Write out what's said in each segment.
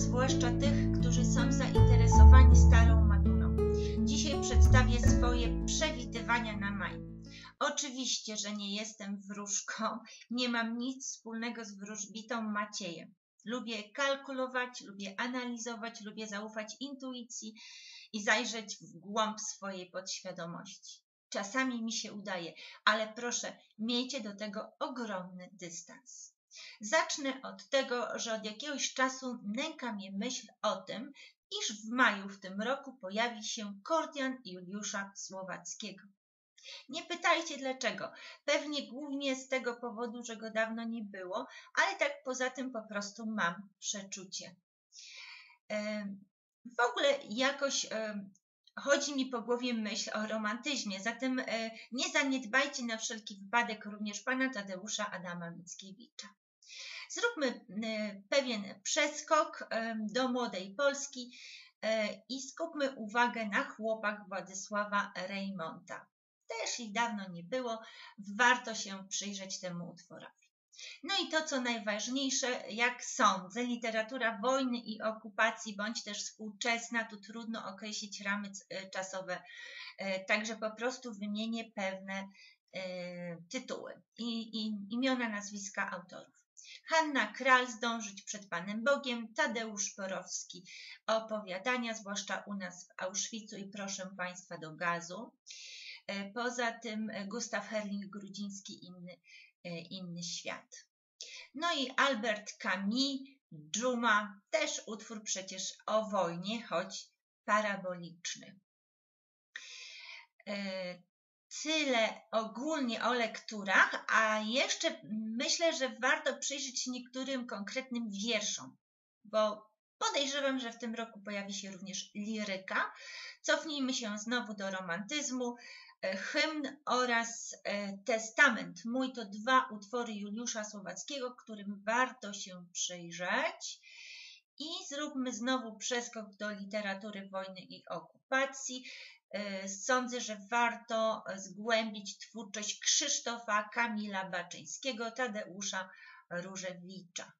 zwłaszcza tych, którzy są zainteresowani starą maturą. Dzisiaj przedstawię swoje przewidywania na maj. Oczywiście, że nie jestem wróżką, nie mam nic wspólnego z wróżbitą Maciejem. Lubię kalkulować, lubię analizować, lubię zaufać intuicji i zajrzeć w głąb swojej podświadomości. Czasami mi się udaje, ale proszę, miejcie do tego ogromny dystans. Zacznę od tego, że od jakiegoś czasu nęka mnie myśl o tym, iż w maju w tym roku pojawi się Kordian Juliusza Słowackiego. Nie pytajcie dlaczego. Pewnie głównie z tego powodu, że go dawno nie było, ale tak poza tym po prostu mam przeczucie. W ogóle jakoś chodzi mi po głowie myśl o romantyzmie, zatem e, nie zaniedbajcie na wszelki wypadek również pana Tadeusza Adama Mickiewicza. Zróbmy e, pewien przeskok e, do młodej Polski i skupmy uwagę na chłopach Władysława Reymonta. Też ich dawno nie było, warto się przyjrzeć temu utworowi. No i to, co najważniejsze, jak sądzę, literatura wojny i okupacji, bądź też współczesna, tu trudno określić ramy czasowe, także po prostu wymienię pewne tytuły i imiona, nazwiska autorów. Hanna Kral, Zdążyć przed Panem Bogiem, Tadeusz Porowski, opowiadania, zwłaszcza u nas w Auschwitzu i proszę Państwa do gazu. Poza tym Gustaw Herling-Grudziński, inny E, inny świat. No i Albert Camus, Dżuma, też utwór przecież o wojnie, choć paraboliczny. E, tyle ogólnie o lekturach, a jeszcze myślę, że warto przyjrzeć się niektórym konkretnym wierszom, bo podejrzewam, że w tym roku pojawi się również liryka. Cofnijmy się znowu do romantyzmu. E, hymn oraz e, Testament. Mój to dwa utwory Juliusza Słowackiego, którym warto się przyjrzeć. I zróbmy znowu przeskok do literatury wojny i okupacji. E, sądzę, że warto zgłębić twórczość Krzysztofa Kamila Baczyńskiego, Tadeusza Różewicza.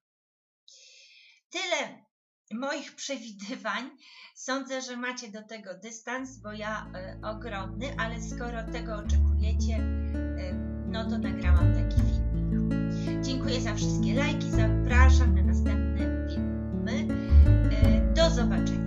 Tyle moich przewidywań. Sądzę, że macie do tego dystans, bo ja e, ogromny, ale skoro tego oczekujecie, e, no to nagrałam taki filmik. Dziękuję za wszystkie lajki, zapraszam na następne filmy. E, do zobaczenia.